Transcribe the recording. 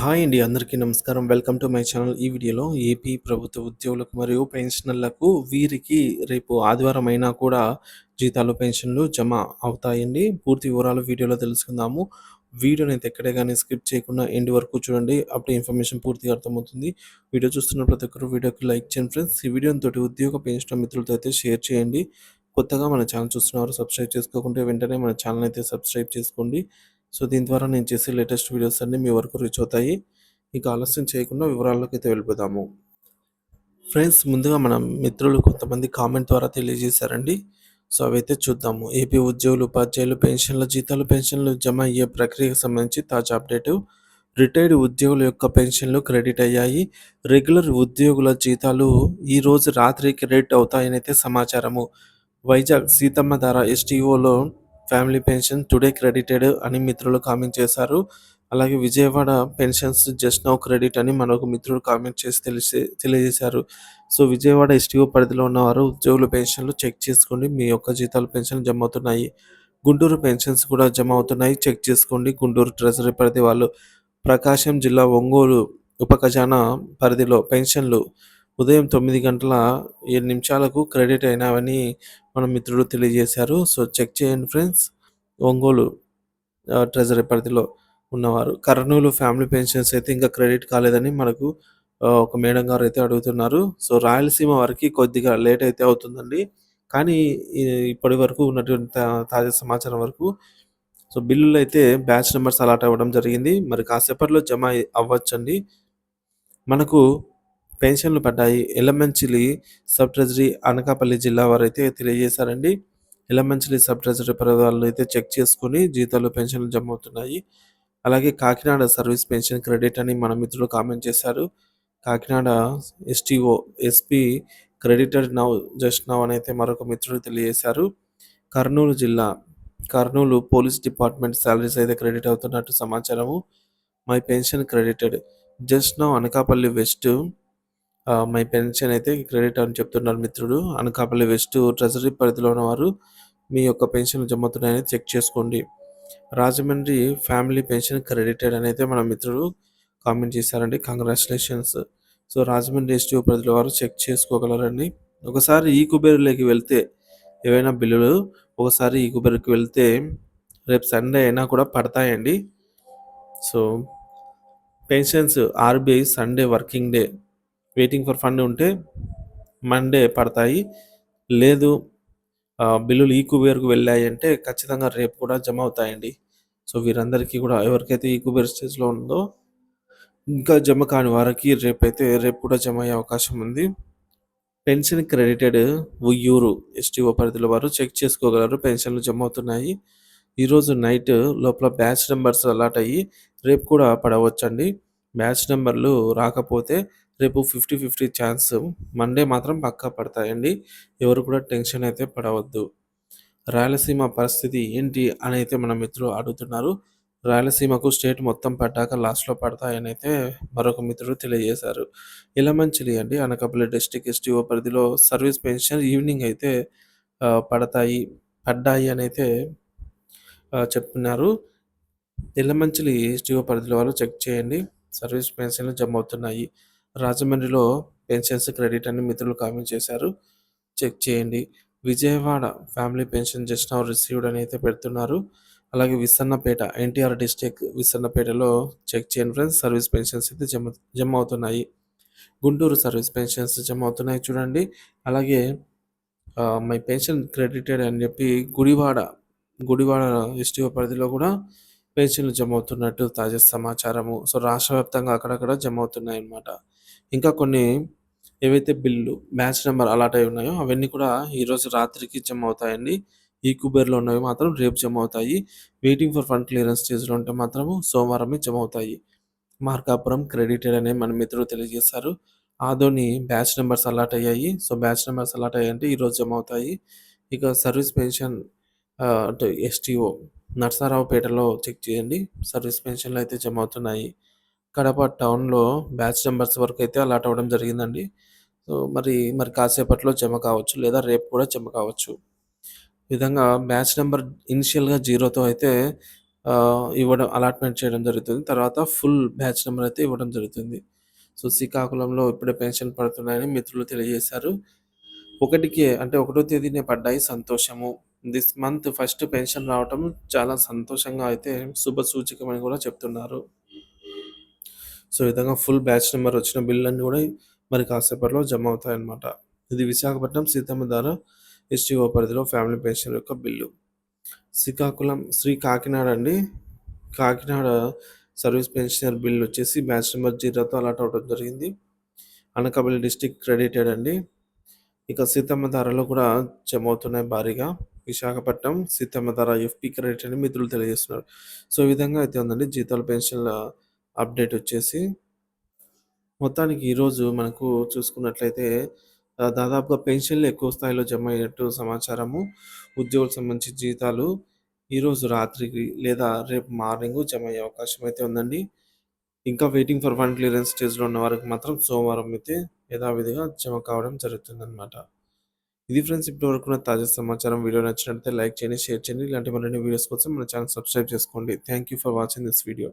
Hi అండి అందరికీ నమస్కారం. Welcome to my channel. ఈ వీడియోలో ఏపీ ప్రభుత్వ ఉద్యోగులకు మరియు పెన్షనర్లకు వీరికి రేపు ఆదివారం అయినా కూడా జీతాలు పెన్షన్లు జమ అవుతాయండి. పూర్తి వివరాలు వీడియోలో తెలుసుకుందాము. వీడియోని అయితే ఎక్కడే కానీ స్కిప్ చేయకుండా ఎండ్ వరకు చూడండి. అప్పుడు ఇన్ఫర్మేషన్ పూర్తిగా అర్థమవుతుంది. వీడియో చూస్తున్న ప్రతి ఒక్కరు వీడియోకి లైక్ చేయండి ఫ్రెండ్స్. ఈ వీడియోని తోటి ఉద్యోగ పెన్షన్ మిత్రులతో అయితే షేర్ చేయండి. కొత్తగా మన ఛానల్ చూస్తున్నవారు సబ్స్క్రైబ్ చేసుకోకుంటే వెంటనే మన ఛానల్ అయితే సబ్స్క్రైబ్ చేసుకోండి. సో దీని ద్వారా నేను చేసే లేటెస్ట్ వీడియోస్ అన్నీ మీ వరకు రీచ్ అవుతాయి. ఇక ఆలస్యం చేయకుండా వివరాల్లోకి అయితే వెళ్ళిపోదాము. ఫ్రెండ్స్ ముందుగా మన మిత్రులు కొంతమంది కామెంట్ ద్వారా తెలియజేశారండి. సో అవైతే చూద్దాము. ఏపీ ఉద్యోగులు ఉపాధ్యాయులు పెన్షన్ల జీతాలు పెన్షన్లు జమ అయ్యే ప్రక్రియకు సంబంధించి తాజా అప్డేటు. రిటైర్డ్ ఉద్యోగుల యొక్క పెన్షన్లు క్రెడిట్ అయ్యాయి. రెగ్యులర్ ఉద్యోగుల జీతాలు ఈ రోజు రాత్రి క్రెడిట్ అవుతాయనైతే సమాచారము. వైజాగ్ సీతమ్మ ధార ఎస్టీఓలో ఫ్యామిలీ పెన్షన్ టుడే క్రెడిటెడ్ అని మిత్రులు కామెంట్ చేశారు. అలాగే Vijayawada pensions just now credit అని మరొక మిత్రుడు కామెంట్ చేసి తెలిసి తెలియజేశారు. సో విజయవాడ ఎస్టీఓ పరిధిలో ఉన్నవారు ఉద్యోగుల పెన్షన్లు చెక్ చేసుకోండి. మీ యొక్క జీతాలు పెన్షన్ జమ అవుతున్నాయి గుంటూరు పెన్షన్స్ కూడా జమ అవుతున్నాయి చెక్ చేసుకోండి. గుంటూరు ట్రెజరీ పరిధి వాళ్ళు. ప్రకాశం జిల్లా ఒంగోలు ఉప ఖజానా పరిధిలో పెన్షన్లు ఉదయం తొమ్మిది గంటల ఏడు నిమిషాలకు క్రెడిట్ అయినావని మన మిత్రుడు తెలియజేశారు. సో చెక్ చేయండి ఫ్రెండ్స్. ఒంగోలు ట్రెజరీ పరిధిలో ఉన్నవారు. కర్నూలు ఫ్యామిలీ పెన్షన్స్ అయితే ఇంకా క్రెడిట్ కాలేదని మనకు ఒక మేడం గారు అయితే అడుగుతున్నారు. సో రాయలసీమ వారికి కొద్దిగా లేట్ అయితే అవుతుందండి. కానీ ఇప్పటి వరకు ఉన్నటువంటి తాజా సమాచారం వరకు సో బిల్లులు అయితే బ్యాచ్ నెంబర్స్ అలాట్ అవ్వడం జరిగింది. మరి కాసేపట్లో జమ అవ్వచ్చండి. మనకు పెన్షన్లు పడ్డాయి. ఎలమంచిలి సబ్ ట్రెజరీ అనకాపల్లి జిల్లా వారు అయితే తెలియజేశారండి. ఎలమంచిలి సబ్ ట్రెజరీ పదవాళ్ళు అయితే చెక్ చేసుకుని జీతాలు పెన్షన్లు జమ అవుతున్నాయి అలాగే కాకినాడ సర్వీస్ పెన్షన్ క్రెడిట్ అని మన మిత్రులు కామెంట్ చేశారు. Kakinada STO SP credited now just now అని అయితే మరొక మిత్రుడు తెలియజేశారు. కర్నూలు జిల్లా కర్నూలు పోలీస్ డిపార్ట్మెంట్ శాలరీస్ అయితే క్రెడిట్ అవుతున్నట్టు సమాచారము. My pension credited. Just now Anakapalli west my pension అయితే క్రెడిట్ అని చెప్తున్నారు మిత్రుడు. అనకాపల్లి వెస్ట్ ట్రెజరీ పరిధిలో ఉన్నవారు మీ యొక్క పెన్షన్ జమ్మతున్నాయని చెక్ చేసుకోండి. రాజమండ్రి ఫ్యామిలీ పెన్షన్ క్రెడిటెడ్ అని అయితే మన మిత్రుడు కామెంట్ చేశారండి. కంగ్రాచులేషన్స్. సో రాజమండ్రి ఎస్టీ పరిధిలో వారు చెక్ చేసుకోగలరండి. ఒకసారి ఈ కుబేరులోకి వెళ్తే ఏవైనా బిల్లులు ఒకసారి ఈ కుబేరుకి వెళ్తే రేపు సండే అయినా కూడా పడతాయండి. So pensions RBI Sunday working day. Waiting for fund ఉంటే మండే పడతాయి. లేదు బిల్లులు ఈ కుబేర్కు వెళ్ళాయి అంటే ఖచ్చితంగా రేపు కూడా జమ అవుతాయండి. సో వీరందరికీ కూడా ఎవరికైతే ఈ కుబేర్ స్టేజ్లో ఉందో ఇంకా జమ కాని వారికి రేపు అయితే రేపు కూడా జమ అయ్యే అవకాశం ఉంది. పెన్షన్ క్రెడిటెడ్ ఉయ్యూరు ఎస్టీఓ పరిధిలో వారు చెక్ చేసుకోగలరు. పెన్షన్లు జమ అవుతున్నాయి. ఈరోజు నైట్ లోపల బ్యాచ్ నెంబర్స్ అలాట్ అయ్యి రేపు కూడా పడవచ్చండి. బ్యాచ్ నెంబర్లు రాకపోతే రేపు ఫిఫ్టీ ఫిఫ్టీ ఛాన్స్ మండే మాత్రం పక్కా పడతాయండి. ఎవరు కూడా టెన్షన్ అయితే పడవద్దు. రాయలసీమ పరిస్థితి ఏంటి అని అయితే మన మిత్రులు అడుగుతున్నారు. రాయలసీమకు స్టేట్ మొత్తం పడ్డాక లాస్ట్లో పడతాయని అయితే మరొక మిత్రుడు తెలియజేశారు. ఇలమంచిలి అండి. అనకాపల్లి డిస్టిక్ ఎస్టీఓ పరిధిలో సర్వీస్ పెన్షన్ ఈవినింగ్ అయితే పడతాయి పడ్డాయి అని అయితే చెప్తున్నారు. ఇలమంచిలి ఎస్టీఓ పరిధిలో వాళ్ళు చెక్ చేయండి. సర్వీస్ పెన్షన్లు జమ అవుతున్నాయి. రాజమండ్రిలో పెన్షన్స్ క్రెడిట్ అని మిత్రులు కామెంట్ చేశారు. చెక్ చేయండి. Vijayawada family pension just now received అని అయితే పెడుతున్నారు. అలాగే విసన్నపేట ఎన్టీఆర్ డిస్టిక్ విసన్నపేటలో చెక్ చేయండి ఫ్రెండ్స్. సర్వీస్ పెన్షన్స్ అయితే జమ జమ అవుతున్నాయి. గుంటూరు సర్వీస్ పెన్షన్స్ జమ అవుతున్నాయి చూడండి. అలాగే మై పెన్షన్ క్రెడిటెడ్ అని చెప్పి గుడివాడ గుడివాడ ఎస్టీఓ పరిధిలో కూడా పెన్షన్లు జమ అవుతున్నట్టు తాజా సమాచారము. సో రాష్ట్ర వ్యాప్తంగా అక్కడక్కడ జమ అవుతున్నాయి అన్నమాట ఇంకా కొన్ని ఏవైతే బిల్లు బ్యాచ్ నెంబర్ అలాట్ అయి ఉన్నాయో అవన్నీ కూడా ఈరోజు రాత్రికి జమ అవుతాయండి. ఈ కుబేర్లో ఉన్నవి మాత్రం రేపు జమ అవుతాయి. వెయిటింగ్ ఫర్ ఫండ్ క్లియరెన్స్ స్టేజ్లో ఉంటే మాత్రము సోమవారమే జమ అవుతాయి. మార్కాపురం క్రెడిటెడ్ అనే మన మిత్రులు తెలియజేశారు. ఆదోని బ్యాచ్ నెంబర్స్ అలాట్ అయ్యాయి. సో బ్యాచ్ నెంబర్స్ అలాట్ అయ్యాయంటే ఈరోజు జమ అవుతాయి. ఇక సర్వీస్ పెన్షన్ అంటే ఎస్టీఓ నర్సారావుపేటలో చెక్ చేయండి. సర్వీస్ పెన్షన్లు అయితే జమ అవుతున్నాయి. కడప టౌన్లో బ్యాచ్ నెంబర్స్ వరకు అయితే అలాట్ అవ్వడం జరిగిందండి సో మరి మరి కాసేపట్లో జమ కావచ్చు లేదా రేపు కూడా జమ కావచ్చు ఈ విధంగా బ్యాచ్ నెంబర్ ఇనిషియల్గా జీరోతో అయితే ఇవ్వడం అలాట్‌మెంట్ చేయడం జరుగుతుంది. తర్వాత ఫుల్ బ్యాచ్ నెంబర్ అయితే ఇవ్వడం జరుగుతుంది. సో, శ్రీకాకుళంలో ఇప్పుడే పెన్షన్ పడుతున్నాయని మిత్రులు తెలియజేశారు. ఒకటికే అంటే ఒకటో తేదీనే పడ్డాయి సంతోషము. దిస్ మంత్ ఫస్ట్ పెన్షన్ రావటం చాలా సంతోషంగా అయితే శుభ సూచకమని కూడా చెప్తున్నారు. సో, ఈ విధంగా ఫుల్ బ్యాచ్ నెంబర్ వచ్చిన బిల్లులన్నీ కూడా మరి కాసేపట్లో జమ అవుతాయన్నమాట. ఇది విశాఖపట్నం సీతమ్మధార ఎస్టీఓ పరిధిలో ఫ్యామిలీ పెన్షన్ యొక్క బిల్లు. శ్రీకాకుళం శ్రీ కాకినాడ అండి. కాకినాడ సర్వీస్ పెన్షనర్ బిల్ వచ్చేసి బ్యాచ్ నెంబర్ జీరోతో అలాట్ అవడం జరిగింది. అనకాపల్లి డిస్ట్రిక్ట్ క్రెడిటెడ్ అండి. ఇక సీతమ్మ ధారలో కూడా జమ అవుతున్నాయి భారీగా. విశాఖపట్నం సీతమ్మధార ఎఫ్‌పీ క్రెడిట్ అని మిత్రులు తెలియజేస్తున్నారు. సో, ఈ విధంగా అయితే ఉందండి జీతాల పెన్షన్‌ల అప్డేట్ వచ్చేసి. మొత్తానికి ఈరోజు మనకు చూసుకున్నట్లయితే దాదాపుగా పెన్షన్‌లు ఎక్కువ స్థాయిలో జమ అయినట్టు సమాచారము. ఉద్యోగులకు సంబంధించి జీతాలు ఈరోజు రాత్రికి లేదా రేపు మార్నింగ్ జమ అయ్యే అవకాశం అయితే ఉందండి. ఇంకా వెయిటింగ్ ఫర్ ఫండ్ క్లియరెన్స్ స్టేజ్‌లో ఉన్న వారికి మాత్రం సోమవారం అయితే యథావిధిగా జమ కావడం జరుగుతుందన్నమాట. ఇది ఫ్రెండ్స్ ఇప్పటివరకు ఉన్న తాజా సమాచారం. వీడియో నచ్చినట్లయితే లైక్ చేయండి, షేర్ చేయండి. ఇలాంటి మరిన్ని వీడియోస్ కోసం మన ఛానల్ సబ్స్క్రైబ్ చేసుకోండి. Thank you for watching this video.